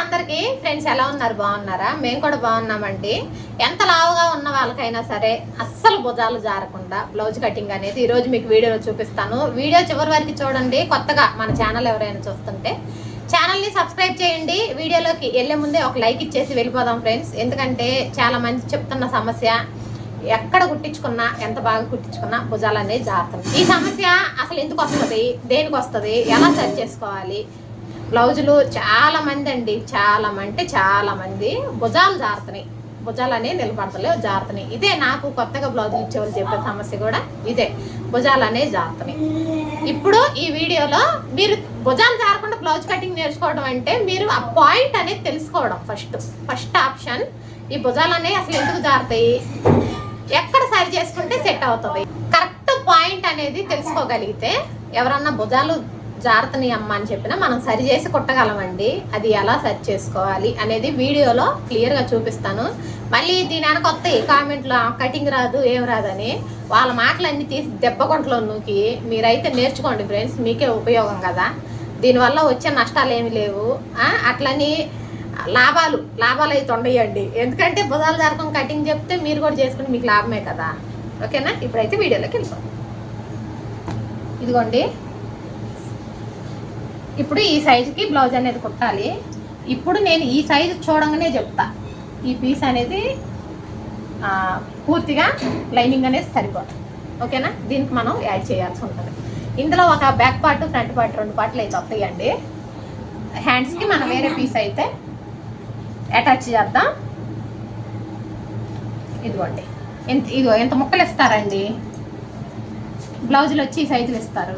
అందరికీ ఫ్రెండ్స్ ఎలా ఉన్నారు? బాగున్నారా? మేము కూడా బాగున్నామండి. ఎంత లావుగా ఉన్న వాళ్ళకైనా సరే అస్సలు భుజాలు జారకుండా బ్లౌజ్ కటింగ్ అనేది ఈరోజు మీకు వీడియోలో చూపిస్తాను. వీడియో చివరి వరకు చూడండి. కొత్తగా మన ఛానల్ ఎవరైనా చూస్తుంటే ఛానల్ని సబ్స్క్రైబ్ చేయండి. వీడియోలోకి వెళ్ళే ముందే ఒక లైక్ ఇచ్చేసి వెళ్ళిపోదాం ఫ్రెండ్స్ ఎందుకంటే చాలా మంది చెప్తున్న సమస్య ఎక్కడ కుట్టించుకున్నా ఎంత బాగా కుట్టించుకున్నా భుజాలు అనేది జారుతుంది ఈ సమస్య అసలు ఎందుకు వస్తుంది? దేనికి వస్తుంది? ఎలా సరి చేసుకోవాలి? బ్లౌజులు చాలా మంది అండి చాలా అంటే చాలా మంది భుజాలు జారుతున్నాయి. భుజాలు అనేవి నిలబడతలేవు జారుతున్నాయి. ఇదే నాకు కొత్తగా బ్లౌజులు ఇచ్చేవాళ్ళు చెప్పే సమస్య కూడా ఇదే. భుజాలు అనేవి జారుతున్నాయి. ఇప్పుడు ఈ వీడియోలో మీరు భుజాలు జారకుండా బ్లౌజ్ కటింగ్ నేర్చుకోవడం అంటే మీరు ఆ పాయింట్ అనేది తెలుసుకోవడం ఫస్ట్. ఫస్ట్ ఆప్షన్ ఈ భుజాలు అనేవి అసలు ఎందుకు జారుతాయి? ఎక్కడ సరి చేసుకుంటే సెట్ అవుతుంది? కరెక్ట్ పాయింట్ అనేది తెలుసుకోగలిగితే ఎవరన్నా భుజాలు జాగ్రత్తని అమ్మ అని చెప్పిన మనం సరి చేసి కుట్టగలమండి. అది ఎలా సరి చేసుకోవాలి అనేది వీడియోలో క్లియర్గా చూపిస్తాను. మళ్ళీ దీని వెనక వస్తాయి కామెంట్లో కటింగ్ రాదు ఏం రాదని వాళ్ళ మాటలన్నీ తీసి దెబ్బ కొంటలో నూకి మీరైతే నేర్చుకోండి ఫ్రెండ్స్ మీకే ఉపయోగం కదా. దీనివల్ల వచ్చే నష్టాలు ఏమి లేవు. అట్లని లాభాలు లాభాలు అయితే ఉండయండి ఎందుకంటే బుధాల జరకం కటింగ్ చెప్తే మీరు కూడా చేసుకుని మీకు లాభమే కదా. ఓకేనా? ఇప్పుడైతే వీడియోలోకి వెళ్ళిపోతాం ఇదిగోండి. ఇప్పుడు ఈ సైజుకి బ్లౌజ్ అనేది కుట్టాలి. ఇప్పుడు నేను ఈ సైజు చూడంగానే చెప్తా. ఈ పీస్ అనేది పూర్తిగా లైనింగ్ అనేది సరిపోతుంది ఓకేనా దీనికి మనం యాడ్ చేయాల్సి ఉంటుంది. ఇందులో ఒక బ్యాక్ పార్ట్ ఫ్రంట్ పార్ట్ రెండు పార్ట్లు అయితే వస్తాయండి. హ్యాండ్స్కి మనం వేరే పీస్ అయితే అటాచ్ చేద్దాం. ఇదిగోండి. ఎంత ఇదిగో ఎంత ముక్కలు ఇస్తారండి? బ్లౌజులు వచ్చి ఈ సైజులు ఇస్తారు.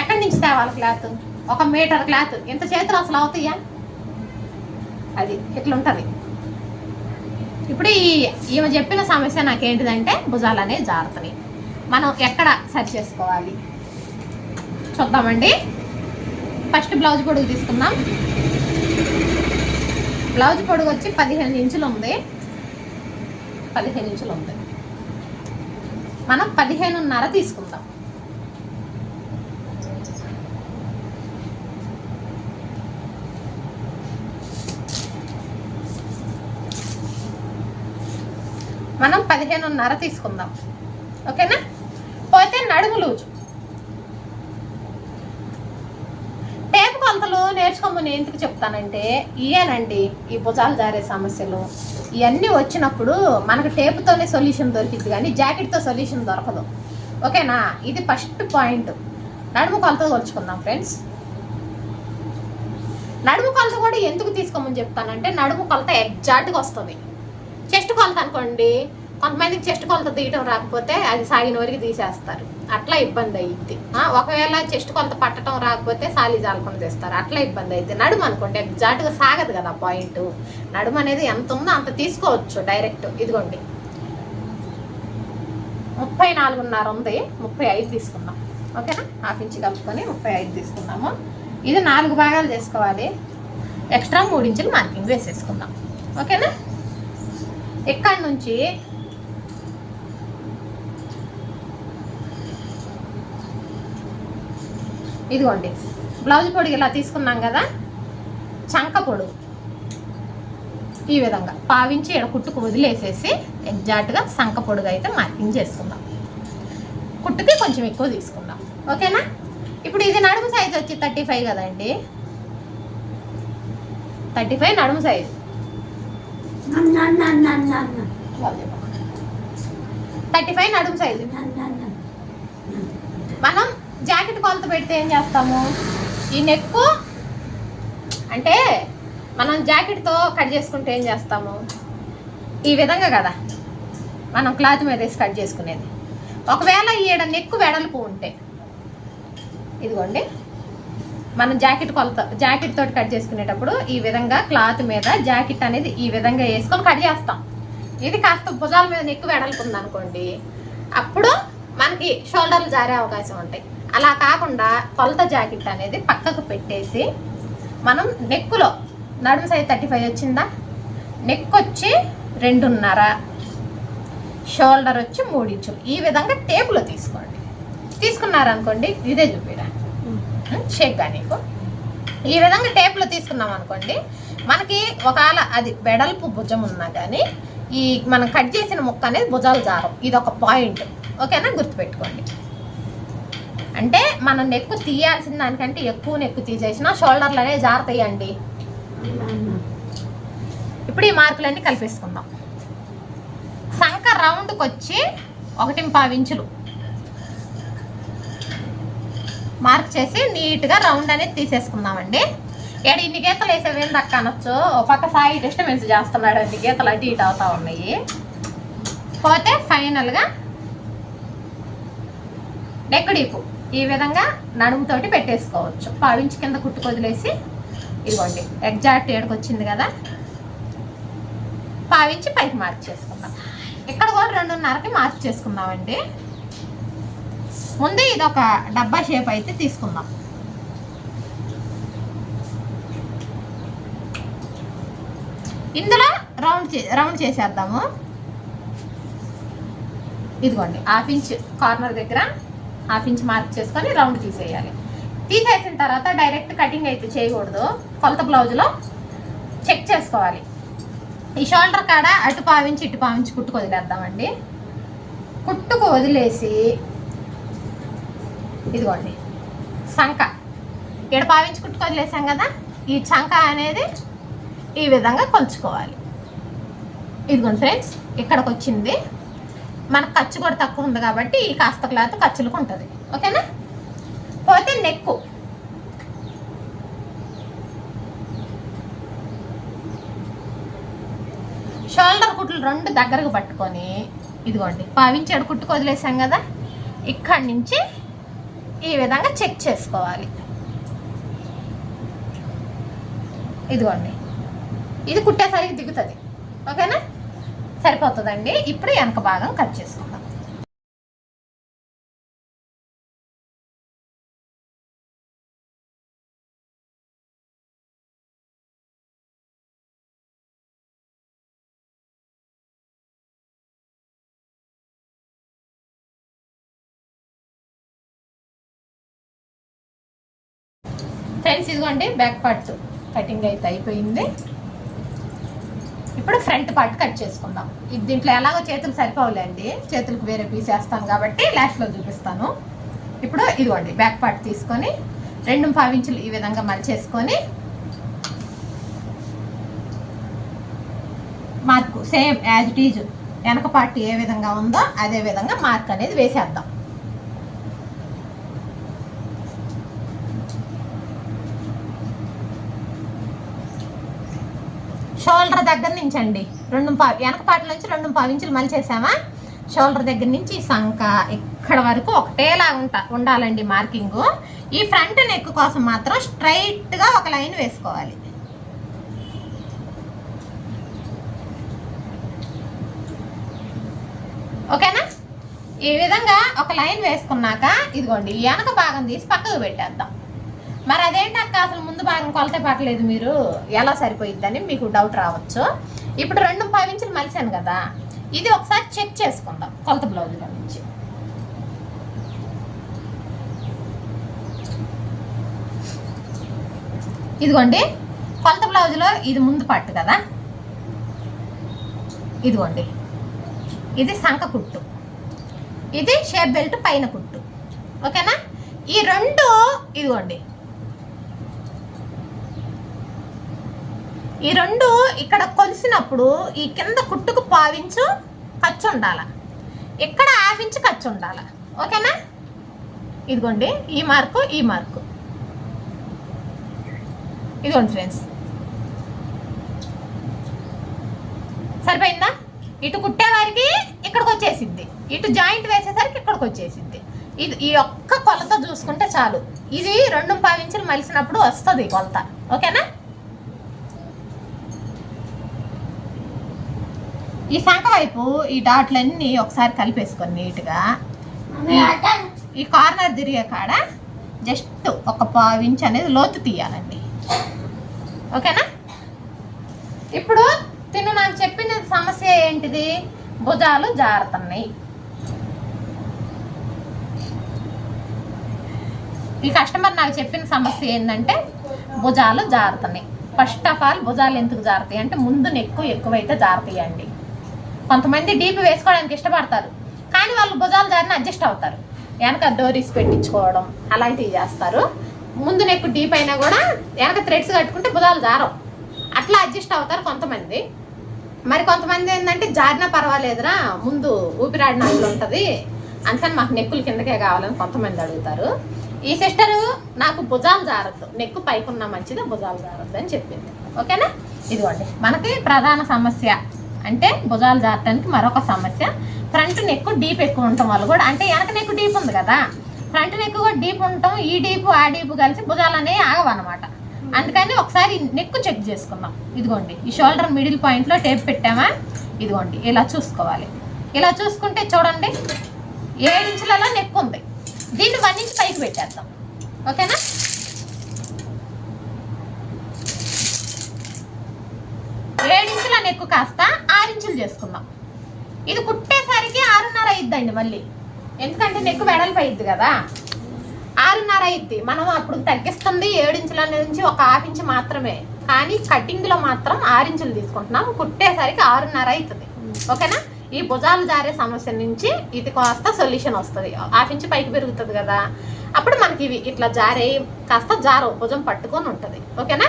ఎక్కడి నుంచి తేవాలి క్లాత్ ఒక మీటర్ క్లాత్. ఎంత చేతులు అసలు అవుతాయా? అది ఇట్లా ఉంటుంది ఇప్పుడు ఈ ఈమె చెప్పిన సమస్య నాకేంటిదంటే భుజాలు అనేవి జారుతున్నాయి మనం ఎక్కడ సరి చేసుకోవాలి? చూద్దామండి. ఫస్ట్ బ్లౌజ్ పొడుగు తీసుకుందాం. బ్లౌజ్ పొడుగు వచ్చి పదిహేను ఇంచులు ఉంది. పదిహేను ఇంచులు ఉంది. మనం పదిహేనున్నర తీసుకుందాం. మనం పదిహేనున్నర తీసుకుందాం. ఓకేనా? పోతే నడుము లూజు. టేపు కొలతలు నేర్చుకోమని ఎందుకు చెప్తానంటే ఇయేనండి ఈ భుజాలు జారే సమస్యలు. ఇవన్నీ వచ్చినప్పుడు మనకు టేపుతోనే సొల్యూషన్ దొరికింది కానీ జాకెట్తో సొల్యూషన్ దొరకదు. ఓకేనా? ఇది ఫస్ట్ పాయింట్. నడుము కొలత కొలుచుకుందాం ఫ్రెండ్స్. నడుము కొలత కూడా ఎందుకు తీసుకోమని చెప్తానంటే నడుము కొలత ఎగ్జాక్ట్గా వస్తుంది. చెస్ట్ కొలత అనుకోండి. కొంతమందికి చెస్ట్ కొలత తీయటం రాకపోతే అది సాగిన వరకు తీసేస్తారు. అట్లా ఇబ్బంది అయ్యిద్ది ఒకవేళ చెస్ట్ కొలత పట్టడం రాకపోతే సాలి జాలకుండా తీస్తారు. అట్లా ఇబ్బంది అయ్యిద్ది నడుము అనుకోండి ఎగ్జాక్ట్గా సాగదు కదా పాయింట్. నడుము అనేది ఎంత ఉందో అంత తీసుకోవచ్చు డైరెక్ట్. ఇదిగోండి. ముప్పై నాలుగున్నర ఉంది. ముప్పై ఐదు తీసుకుందాం ఓకేనా? హాఫ్ ఇంచ్ కలుపుకొని ముప్పై ఐదు తీసుకుందాము ఇది నాలుగు భాగాలు చేసుకోవాలి. ఎక్స్ట్రా మూడించులు మార్కింగ్ వేసేసుకుందాం. ఓకేనా? ఎక్కడి నుంచి? ఇదిగోండి. బ్లౌజ్ పొడి ఇలా తీసుకున్నాం కదా? చంక పొడుగు ఈ విధంగా పావించి ఇక్కడ కుట్టుకు వదిలేసేసి ఎగ్జాక్ట్గా సంక పొడుగు అయితే మార్కింగ్ చేసుకుందాం. కుట్టుకి కొంచెం ఎక్కువ తీసుకుందాం. ఓకేనా? ఇప్పుడు ఇది నడుము సైజ్ వచ్చి థర్టీ ఫైవ్ కదండి? థర్టీ ఫైవ్ నడుము సైజ్ థర్టీ ఫైవ్ నడుము సైజు. మనం జాకెట్ కొలత పెడితే ఏం చేస్తాము? ఈ నెక్ అంటే మనం జాకెట్తో కట్ చేసుకుంటే ఏం చేస్తాము? ఈ విధంగా కదా. మనం క్లాత్ మీద వేసి కట్ చేసుకునేది. ఒకవేళ ఈడ నెక్ వెడల్పు ఉంటే. ఇదిగోండి. మనం జాకెట్ కొలత జాకెట్ తోటి కట్ చేసుకునేటప్పుడు ఈ విధంగా క్లాత్ మీద జాకెట్ అనేది ఈ విధంగా వేసుకొని కట్ చేస్తాం. ఇది కాస్త భుజాల మీద ఎక్కువ వెడల్పు అనుకోండి అప్పుడు మనకి షోల్డర్లు జారే అవకాశం ఉంటాయి. అలా కాకుండా కొలత జాకెట్ అనేది పక్కకు పెట్టేసి మనం నెక్కులో నడుము సైజ్ థర్టీ ఫైవ్ వచ్చిందా? నెక్ వచ్చి రెండున్నర షోల్డర్ వచ్చి మూడించులు. ఈ విధంగా టేపులో తీసుకోండి. తీసుకున్నారనుకోండి ఇదే చూపించడానికి షేక్గా నీకు. ఈ విధంగా టేప్లో తీసుకున్నాం అనుకోండి మనకి ఒకవేళ అది వెడల్పు భుజం ఉన్నా కానీ ఈ మనం కట్ చేసిన ముక్క అనేది భుజాలు జారం ఇది ఒక పాయింట్ ఓకేనా? గుర్తుపెట్టుకోండి. అంటే మనం నెక్కు తీయాల్సిన దానికంటే ఎక్కువ నెక్కు తీసేసిన షోల్డర్లు అనేవి జారుతాయండి. ఇప్పుడు ఈ మార్కులన్నీ కలిపేసుకుందాం. సంఖ రౌండ్కి వచ్చి ఒకటి ఇంచులు మార్క్ చేసి నీట్గా రౌండ్ అనేది తీసేసుకుందామండి. ఏడు ఇన్ని గీతలు వేసేవేం? దక్క అనొచ్చు? ఓ పక్క సాయి డిస్టర్బెన్స్ చేస్తున్నాడు. అన్ని గీతలు అటు ఇటు అవుతా ఉన్నాయి. పోతే ఫైనల్గా డెక్కడీపు ఈ విధంగా నడుముతోటి పెట్టేసుకోవచ్చు. పావించి కింద కుట్టుకు వదిలేసి ఇదిగోండి ఎగ్జాక్ట్ ఏడుకు వచ్చింది కదా. పావించి పైకి మార్క్ చేసుకుందాం. ఇక్కడ కూడా రెండున్నరకి మార్క్ చేసుకుందామండి. ముందు ఇది ఒక డబ్బా షేప్ అయితే తీసుకుందాం. ఇందులో రౌండ్ చే రౌండ్ చేసేద్దాము. ఇదిగోండి హాఫ్ ఇంచ్ కార్నర్ దగ్గర హాఫ్ ఇంచ్ మార్క్ చేసుకొని రౌండ్ తీసేయాలి. తీసేసిన తర్వాత డైరెక్ట్ కటింగ్ అయితే చేయకూడదు. కొలత బ్లౌజ్లో చెక్ చేసుకోవాలి. ఈ షోల్డర్ కాడ అటు పావించి ఇటు పావించి కుట్టుకు వదిలేద్దామండి. కుట్టుకు వదిలేసి ఇదిగోండి. శంఖ ఇక్కడ పావించి కుట్టుకొదిలేసాం కదా? ఈ చంక అనేది ఈ విధంగా కొలుచుకోవాలి. ఇదిగోండి ఫ్రెండ్స్ ఇక్కడికి వచ్చింది. మనకు ఖర్చు కూడా తక్కువ ఉంది కాబట్టి ఈ కాస్త క్లాత్ ఖర్చులకు ఉంటుంది. ఓకేనా? పోతే నెక్కు. షోల్డర్ కుట్లు రెండు దగ్గరకు పట్టుకొని ఇదిగోండి పావించాడు కుట్టుకు వదిలేసాం కదా? ఇక్కడి నుంచి ఈ విధంగా చెక్ చేసుకోవాలి. ఇదిగోండి. ఇది కుట్టేసరికి దిగుతుంది. ఓకేనా? సరిపోతుందండి. ఇప్పుడు వెనక భాగం కట్ చేసుకుందాం ఫ్రెండ్స్ ఇదిగోండి బ్యాక్ పార్ట్ కటింగ్ అయితే అయిపోయింది. ఇప్పుడు ఫ్రంట్ పార్ట్ కట్ చేసుకుందాం. ఇది దీంట్లో ఎలాగో చేతులు సరిపోవులేండి. చేతులకు వేరే పీస్ వేస్తాను కాబట్టి లాస్ట్లో చూపిస్తాను. ఇప్పుడు ఇదిగోండి బ్యాక్ పార్ట్ తీసుకొని రెండు పావించులు ఈ విధంగా మలిచేసుకొని mark same as it is వెనక పార్ట్ ఏ విధంగా ఉందో అదే విధంగా మార్క్ అనేది వేసేద్దాం. షోల్డర్ దగ్గర నుంచి అండి రెండు పా వెనక పాటల నుంచి రెండు పావించులు మళ్ళీ షోల్డర్ దగ్గర నుంచి సంక ఇక్కడ వరకు ఒకటేలా ఉంటా ఉండాలండి మార్కింగ్ ఈ ఫ్రంట్ నెక్ కోసం మాత్రం స్ట్రైట్గా ఒక లైన్ వేసుకోవాలి. ఓకేనా? ఈ విధంగా ఒక లైన్ వేసుకున్నాక ఇదిగోండి వెనక భాగం తీసి పక్కకు పెట్టేద్దాం. మరి అదేంటి అక్క? అసలు ముందు భాగం కొలత పట్టలేదు మీరు. ఎలా సరిపోయిద్దని మీకు డౌట్ రావచ్చు. ఇప్పుడు రెండు పావించులు మలిసాను కదా. ఇది ఒకసారి చెక్ చేసుకుందాం కొలత బ్లౌజ్లో నుంచి. ఇదిగోండి. కొలత బ్లౌజ్లో ఇది ముందు పట్టు కదా. ఇదిగోండి. ఇది సంక కుట్టు. ఇది షేప్ బెల్ట్ పైన కుట్టు. ఓకేనా? ఈ రెండు ఇదిగోండి. ఈ రెండు ఇక్కడ కొలిసినప్పుడు ఈ కింద కుట్టుకు పావించు ఖర్చు ఉండాల. ఇక్కడ హాఫ్ ఇంచు ఖర్చు ఉండాల. ఓకేనా? ఇదిగోండి ఈ మార్కు ఈ మార్కు. ఇదిగోండి ఫ్రెండ్స్. సరిపోయిందా? ఇటు కుట్టేవారికి ఇక్కడికి వచ్చేసిద్ది. ఇటు జాయింట్ వేసేసరికి ఇక్కడికి వచ్చేసిద్ది. ఇది ఈ ఒక్క కొలత చూసుకుంటే చాలు. ఇది రెండు పావించులు మలిసినప్పుడు వస్తుంది కొలత. ఓకేనా? ఈ సంక వైపు ఈ డాట్లన్నీ ఒకసారి కలిపేసుకొని నీట్గా. ఈ కార్నర్ తిరిగే కాడ జస్ట్ ఒక పావించ్ అనేది లోతు తీయాలండి. ఓకేనా? ఇప్పుడు తిను నాకు చెప్పిన సమస్య ఏంటిది? భుజాలు జారుతున్నాయి. ఈ కస్టమర్ నాకు చెప్పిన సమస్య ఏంటంటే భుజాలు జారుతున్నాయి. ఫస్ట్ ఆఫ్ ఆల్ భుజాలు ఎందుకు జారుతాయి అంటే ముందు నెక్కు ఎక్కువైతే జారుతాయండి. కొంతమంది డీప్ వేసుకోవడానికి ఇష్టపడతారు. కానీ వాళ్ళు భుజాలు జారిన అడ్జస్ట్ అవుతారు. వెనక డోరీస్ పెట్టించుకోవడం అలాంటివి చేస్తారు. ముందు నెక్కు డీప్ అయినా కూడా వెనక థ్రెడ్స్ కట్టుకుంటే భుజాలు జారం అట్లా అడ్జస్ట్ అవుతారు కొంతమంది. మరి కొంతమంది ఏంటంటే జారినా పర్వాలేదురా ముందు ఊపిరాడిన అందులో ఉంటుంది. అందుకని మాకు నెక్కులు కిందకే కావాలని కొంతమంది అడుగుతారు. ఈ సిస్టరు నాకు భుజాలు జారద్దు. నెక్కు పైకున్న మంచిది భుజాలు జారద్దు అని చెప్పింది. ఓకేనా? ఇదిగోండి. మనకి ప్రధాన సమస్య. అంటే భుజాలు జారటానికి మరొక సమస్య. ఫ్రంట్ నెక్ డీప్ ఎక్కువ ఉండటం వల్ల కూడా అంటే వెనక నెక్ డీప్ ఉంది కదా. ఫ్రంట్ నెక్ కూడా డీప్ ఉండటం ఈ డీప్ ఆ డీప్ కలిసి భుజాలు అనేవి ఆగవన్నమాట అందుకని ఒకసారి నెక్ చెక్ చేసుకుందాం. ఇదిగోండి ఈ షోల్డర్ మిడిల్ పాయింట్లో టేప్ పెట్టామా? ఇదిగోండి ఇలా చూసుకోవాలి. ఇలా చూసుకుంటే చూడండి ఏడు ఇంచులలో నెక్ ఉంది. దీన్ని వన్ ఇంచ్ పైకి పెట్టేద్దాం. ఓకేనా? ఏడించుల నెక్కు కాస్త ఆరించులు చేసుకుందాం. ఇది కుట్టేసరికి ఆరున్నర అయిద్దండి మళ్ళీ. ఎందుకంటే నెక్కు వెడల్పు అయ్యిద్ది కదా. ఆరున్నర అయ్యిద్ది మనం అప్పుడు తగ్గిస్తుంది ఏడించుల నుంచి ఒక హాఫ్ ఇంచ్ మాత్రమే. కానీ కటింగ్లో మాత్రం ఆరించులు తీసుకుంటున్నాం. కుట్టేసరికి ఆరున్నర అవుతుంది ఓకేనా? ఈ భుజాలు జారే సమస్య నుంచి ఇది కాస్త సొల్యూషన్ వస్తుంది. హాఫ్ ఇంచ్ పైకి పెరుగుతుంది కదా. అప్పుడు మనకి ఇవి ఇట్లా జారే కాస్త జారు భుజం పట్టుకొని ఉంటుంది. ఓకేనా?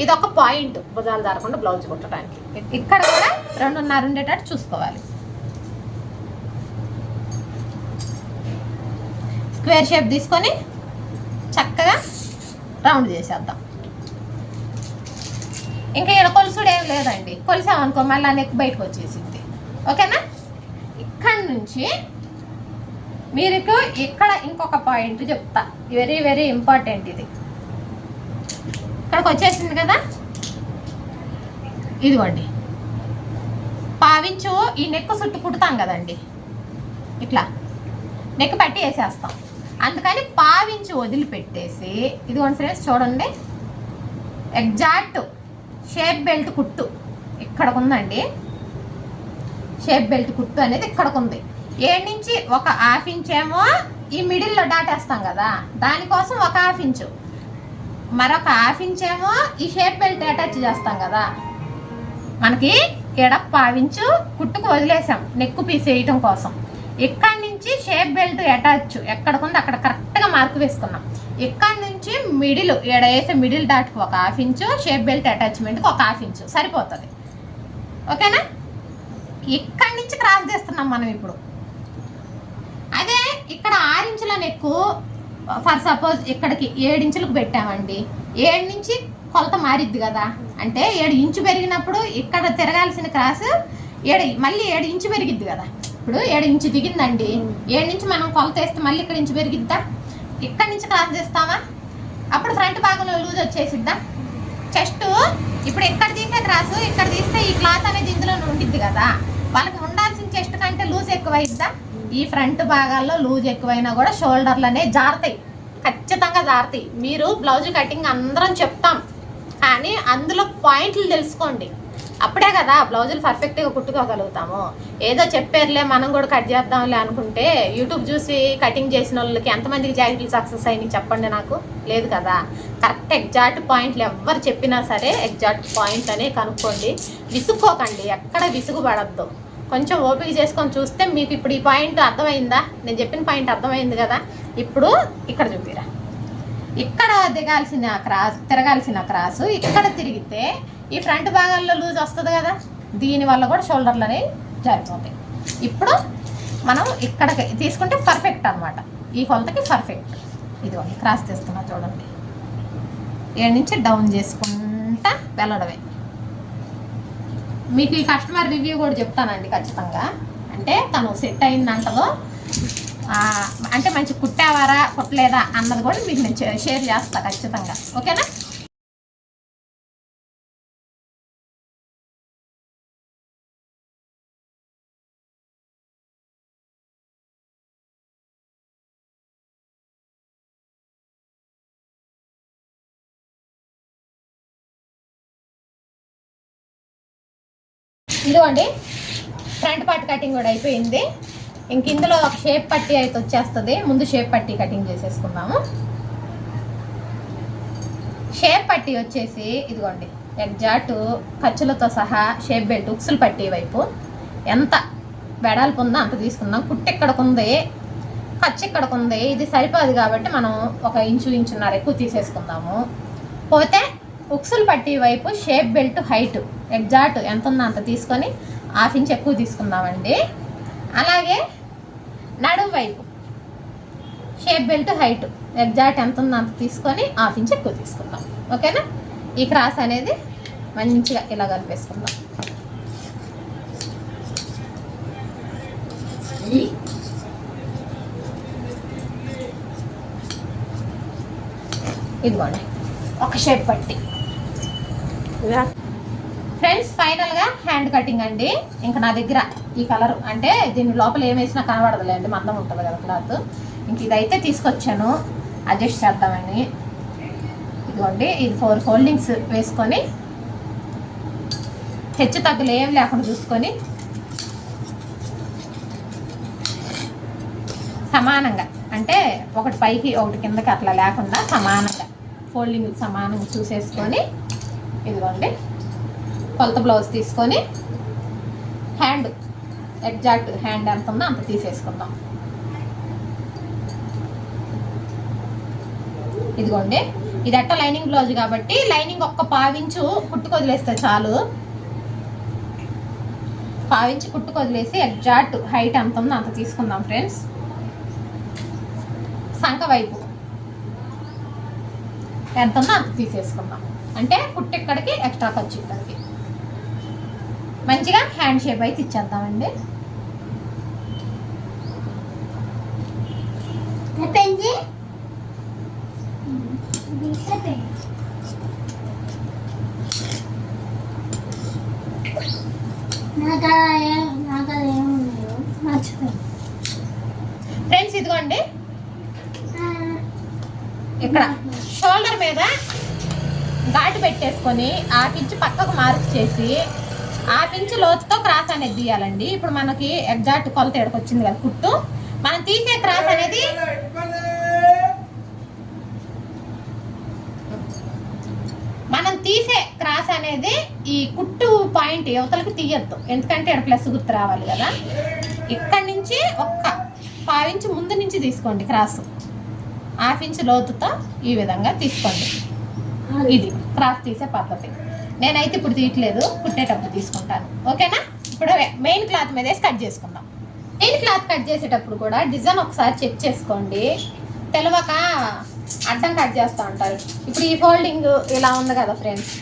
ఇది ఒక పాయింట్ భుజాలు దారకుండా బ్లౌజ్ కుట్టడానికి. ఇక్కడ కూడా రెండున్నర ఉండేటట్టు చూసుకోవాలి. స్క్వేర్ షేప్ తీసుకొని చక్కగా రౌండ్ చేసేద్దాం. ఇంకా ఇక్కడ కొలుసుడు ఏం లేదండి. కొలిసామనుకో మళ్ళీ నెక్ బయటకు వచ్చేసింది. ఓకేనా? ఇక్కడ నుంచి మీరు ఇక్కడ ఇంకొక పాయింట్ చెప్తా. వెరీ వెరీ ఇంపార్టెంట్ ఇది. ఇక్కడికి వచ్చేసింది కదా? ఇదిగోండి. పావించు ఈ నెక్ చుట్టు కుడతాం కదండి. ఇట్లా. నెక్ పట్టి వేసేస్తాం. అందుకని పావించి వదిలిపెట్టేసి ఇదిగోండి ఫ్రెండ్స్ చూడండి. ఎగ్జాక్ట్ షేప్ బెల్ట్ కుట్టు. ఇక్కడికి ఉందండి షేప్ బెల్ట్ కుట్టు అనేది ఇక్కడికి ఉంది ఏడు నుంచి ఒక హాఫ్ ఇంచ్ ఏమో ఈ మిడిల్లో దాటేస్తాం కదా. దానికోసం ఒక హాఫ్ ఇంచు. మరొక హాఫ్ ఇంచ్ ఏమో ఈ షేప్ బెల్ట్ అటాచ్ చేస్తాం కదా. మనకి ఎడ పావించు కుట్టుకు వదిలేసాం నెక్కు పీస్ వేయటం కోసం. ఇక్కడ నుంచి షేప్ బెల్ట్ అటాచ్ ఎక్కడికుందో అక్కడ కరెక్ట్గా మార్క్ వేసుకున్నాం. ఇక్కడ నుంచి మిడిల్ ఎడ వేసే మిడిల్ డాట్కి ఒక హాఫ్ ఇంచు షేప్ బెల్ట్ అటాచ్మెంట్కి ఒక హాఫ్ ఇంచు సరిపోతుంది. ఓకేనా? ఇక్కడి నుంచి క్రాస్ చేస్తున్నాం మనం ఇప్పుడు. అదే ఇక్కడ ఆరించుల నెక్కు ఫర్ సపోజ్ ఇక్కడికి ఏడించులకు పెట్టామండి. ఏడు నుంచి కొలత మారిద్ది కదా. అంటే ఏడు ఇంచు పెరిగినప్పుడు ఇక్కడ తిరగాల్సిన క్రాస్ ఏడు మళ్ళీ ఏడు ఇంచు పెరిగిద్ది కదా. ఇప్పుడు ఏడు ఇంచు దిగిందండి. ఏడు నుంచి మనం కొలత వేస్తే మళ్ళీ ఇక్కడ ఇంచు పెరిగిద్దా? ఇక్కడ నుంచి క్రాస్ చేస్తామా? అప్పుడు ఫ్రంట్ భాగంలో లూజ్ వచ్చేసిద్దా? చెస్ట్ ఇప్పుడు ఇక్కడ తీసే క్రాస్ ఇక్కడ తీస్తే ఈ క్లాత్ అనేది ఇందులో ఉండిద్ది కదా. వాళ్ళకి ఉండాల్సిన చెస్ట్ కంటే లూజ్ ఎక్కువ ఇద్దా ఈ ఫ్రంట్ భాగాల్లో లూజ్ ఎక్కువైనా కూడా షోల్డర్లు అనేవి జారుతాయి. ఖచ్చితంగా జారుతాయి. మీరు బ్లౌజ్ కటింగ్ అందరం చెప్తాం. కానీ అందులో పాయింట్లు తెలుసుకోండి. అప్పుడే కదా బ్లౌజులు పర్ఫెక్ట్గా కుట్టుకోగలుగుతాము. ఏదో చెప్పారులే మనం కూడా కట్ చేద్దాంలే అనుకుంటే యూట్యూబ్ చూసి కటింగ్ చేసిన వాళ్ళకి ఎంతమందికి జాకెట్లు సక్సెస్ అయినాయి చెప్పండి నాకు? లేదు కదా. కరెక్ట్ ఎగ్జాక్ట్ పాయింట్లు ఎవరు చెప్పినా సరే ఎగ్జాక్ట్ పాయింట్ అనే కనుక్కోండి. విసుక్కోకండి. ఎక్కడ విసుగుపడద్దు కొంచెం ఓపిక చేసుకొని చూస్తే మీకు ఇప్పుడు ఈ పాయింట్ అర్థమైందా? నేను చెప్పిన పాయింట్ అర్థమైంది కదా? ఇప్పుడు ఇక్కడ చూపిరా. ఇక్కడ దిగాల్సిన క్రాస్ తిరగాల్సిన క్రాస్ ఇక్కడ తిరిగితే ఈ ఫ్రంట్ భాగాల్లో లూజ్ వస్తుంది కదా? దీని వల్ల కూడా షోల్డర్లు అనేవి జారిపోతాయి. ఇప్పుడు మనం ఇక్కడ తీసుకుంటే పర్ఫెక్ట్ అన్నమాట. ఈ కొలతకి పర్ఫెక్ట్. ఇదిగోండి క్రాస్ తీస్తున్నా చూడండి. ఏడు నుంచి డౌన్ చేసుకుంటా వెళ్ళడమే. మీకు ఈ కస్టమర్ రివ్యూ కూడా చెప్తానండి ఖచ్చితంగా. అంటే తను సెట్ అయిందంటలో అంటే మంచి కుట్టావారా కుట్టలేదా అన్నది కూడా మీకు నేను షేర్ చేస్తా ఖచ్చితంగా. ఓకేనా? ఇదిగోండి ఫ్రంట్ పార్ట్ కటింగ్ కూడా అయిపోయింది. ఇంక ఇందులో ఒక షేప్ పట్టి అయితే వచ్చేస్తుంది. ముందు షేప్ పట్టి కటింగ్ చేసేసుకుందాము. షేప్ పట్టి వచ్చేసి ఇదిగోండి ఎగ్జాక్ట్ ఖర్చులతో సహా షేప్ బెల్ట్ ఉక్సులు పట్టి వైపు. ఎంత వెడల్పు ఉందో అంత తీసుకుందాం. కుట్టు ఇక్కడికి ఉంది ఖర్చు ఇక్కడకుంది ఇది సరిపోదు కాబట్టి మనం ఒక ఇంచు ఇంచున్నర ఎక్కువ తీసేసుకుందాము. పోతే ఉక్సులు పట్టి వైపు షేప్ బెల్ట్ హైట్ ఎగ్జాక్ట్ ఎంత ఉందో అంత తీసుకొని హాఫ్ ఇంచ్ ఎక్కువ తీసుకుందామండి. అలాగే నడుము వైపు షేప్ బెల్ట్ హైట్ ఎగ్జాక్ట్ ఎంత ఉందో అంత తీసుకొని హాఫ్ ఇంచ్ ఎక్కువ తీసుకుందాం. ఓకేనా? ఈ క్రాస్ అనేది మంచిగా ఇలా కలిపేసుకుందాం. ఇదిగోండి. ఒక షేప్ పట్టి. ఫ్రెండ్స్ ఫైనల్గా హ్యాండ్ కటింగ్ అండి. ఇంకా నా దగ్గర ఈ కలర్ అంటే దీని లోపల ఏం వేసినా కనబడదులేండి మందం ఉంటుంది కదా క్లాత్. ఇంక ఇదైతే తీసుకొచ్చాను. అడ్జస్ట్ చేద్దామని. ఇదిగోండి ఇది ఫోర్ ఫోల్డింగ్స్ వేసుకొని హెచ్చు తగ్గులు ఏం లేకుండా చూసుకొని సమానంగా అంటే ఒకటి పైకి ఒకటి కిందకి అట్లా లేకుండా సమానంగా ఫోల్డింగ్ సమానంగా చూసేసుకొని ఇదిగోండి. కొలత బ్లౌజ్ తీసుకొని హ్యాండ్ ఎగ్జాక్ట్ హ్యాండ్ ఎంత ఉందో అంత తీసేసుకుందాం. ఇదిగోండి. ఇది అట్ట లైనింగ్ బ్లౌజ్ కాబట్టి లైనింగ్ ఒక్క పావించు కుట్టుకు వదిలేస్తే చాలు. పావించి కుట్టుకు వదిలేసి ఎగ్జాక్ట్ హైట్ ఎంత ఉందో అంత తీసుకుందాం ఫ్రెండ్స్. సంఖ వైపు. ఎంత ఉందో అంత తీసేసుకుందాం. అంటే కుట్టు ఇక్కడికి ఎక్స్ట్రా ఖర్చు ఇక్కడికి. మంచిగా హ్యాండ్ షేప్ అయితే ఇచ్చేద్దామండి. అయిపోయింది నాకు అలా ఏ- నాకు అలా ఏమున్నాయో మర్చిపోయాను ఫ్రెండ్స్ ఇదిగోండి ఇక్కడ షోల్డర్ మీద ఘాటు పెట్టేసుకొని హాఫ్ ఇంచ్ పక్కకు మార్క్ చేసి హాఫ్ ఇంచ్ లోతుతో క్రాస్ అనేది తీయాలండి. ఇప్పుడు మనకి ఎగ్జాక్ట్ కొలత ఎక్కడికి వచ్చింది కదా కుట్టు. మనం తీసే క్రాస్ అనేది మనం తీసే క్రాస్ అనేది ఈ కుట్టు పాయింట్ యువతలకు తీయద్దు. ఎందుకంటే ఇక్కడ ప్లస్ గుర్తు రావాలి కదా. ఇక్కడి నుంచి ఒక్క పావించి ముందు నుంచి తీసుకోండి క్రాస్. హాఫ్ ఇంచ్ లోతుతో ఈ విధంగా తీసుకోండి. ఇది క్రాస్ తీసే పద్ధతి. నేనైతే ఇప్పుడు తీయట్లేదు కుట్టేటప్పుడు తీసుకుంటాను. ఓకేనా? ఇప్పుడు మెయిన్ క్లాత్ మీద వేసి కట్ చేసుకుందాం. మెయిన్ క్లాత్ కట్ చేసేటప్పుడు కూడా డిజైన్ ఒకసారి చెక్ చేసుకోండి. తెలవక అడ్డం కట్ చేస్తూ ఉంటారు. ఇప్పుడు ఈ ఫోల్డింగ్ ఇలా ఉంది కదా ఫ్రెండ్స్.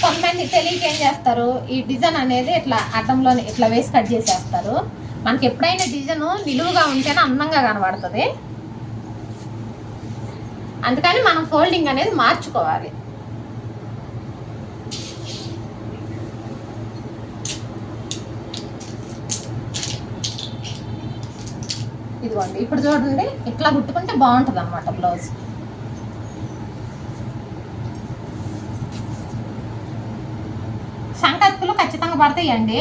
కొంతమంది తెలియక ఏం చేస్తారు? ఈ డిజైన్ అనేది ఇట్లా అడ్డంలో ఇట్లా వేసి కట్ చేసేస్తారు. మనకి ఎప్పుడైనా డిజైన్ నిలువుగా ఉంటేనే అందంగా కనబడుతుంది. అందుకని మనం ఫోల్డింగ్ అనేది మార్చుకోవాలి. ఇదిగోండి ఇప్పుడు చూడండి ఇట్లా కుట్టుకుంటే బాగుంటుంది అనమాట బ్లౌజ్. సంకత్తులు ఖచ్చితంగా పడతాయండి.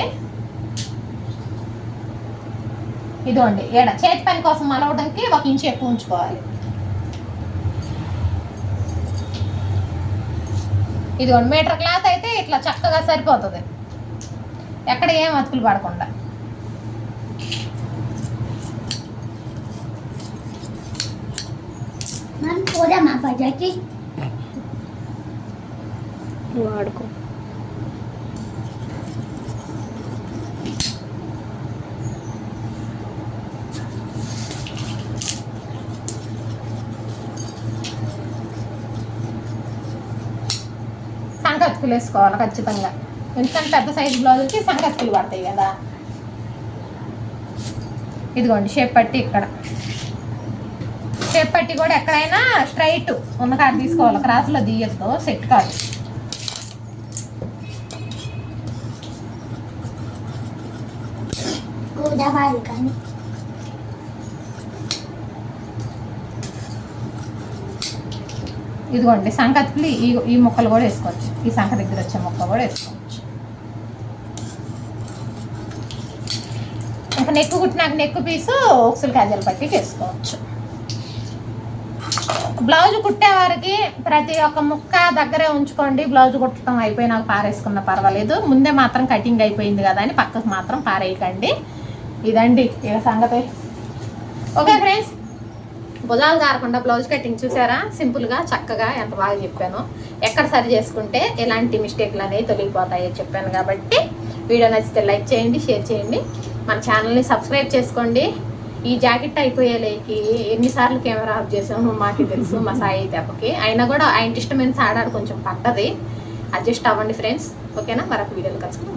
ఇదిగోండి ఏడ చేతి పని కోసం అలవడానికి ఒక ఇంచు ఎక్కువ ఉంచుకోవాలి. ఇదిగోండి మీటర్ క్లాత్ అయితే ఇట్లా చక్కగా సరిపోతుంది. ఎక్కడ ఏం అతుకులు పడకుండా. వాడుకో. సంగతులు వేసుకోవాలి ఖచ్చితంగా. ఎందుకంటే పెద్ద సైజు బ్లౌజులకి సంగతులు పడతాయి కదా. ఇదిగోండి షేప్ పట్టి ఇక్కడ. షేప్ పట్టి కూడా ఎక్కడైనా స్ట్రైట్ ఉన్న కాడ తీసుకోవాలి. క్రాస్లో తీయద్దు సెట్ కాదు. కానీ. ఇదిగోండి సంకతికి ఈ ఈ ముక్కలు కూడా వేసుకోవచ్చు. ఈ సంక దగ్గర వచ్చే ముక్క కూడా వేసుకోవచ్చు. ఇంకా నెక్కు కుట్టినాక నెక్కు పీసు ఉక్సులు కాజలు పట్టి వేసుకోవచ్చు. బ్లౌజ్ కుట్టేవారికి ప్రతి ఒక్క ముక్క దగ్గరే ఉంచుకోండి. బ్లౌజ్ కుట్టడం అయిపోయినాక పారేసుకున్న పర్వాలేదు. ముందే మాత్రం కటింగ్ అయిపోయింది కదా అని పక్కకు మాత్రం పారేయకండి. ఇదండి ఇక సంగతి. Okay friends. భుజాలు జారకుండా బ్లౌజ్ కటింగ్ చూసారా? సింపుల్గా చక్కగా ఎంత బాగా చెప్పాను. ఎక్కడ సరి చేసుకుంటే ఎలాంటి మిస్టేక్లు అనేవి తొలగిపోతాయో చెప్పాను కాబట్టి వీడియో నచ్చితే లైక్ చేయండి షేర్ చేయండి. మన ఛానల్ని సబ్స్క్రైబ్ చేసుకోండి. ఈ జాకెట్ అయిపోయేలేకి ఎన్నిసార్లు కెమెరా ఆఫ్ చేసాము మాకు తెలుసు మా సాయి దెబ్బకి. అయినా కూడా ఆయన ఇష్టమైన సాడాడు కొంచెం పట్టది అడ్జస్ట్ అవ్వండి ఫ్రెండ్స్. ఓకేనా? మరొక వీడియోలు కలుసుకుందాం.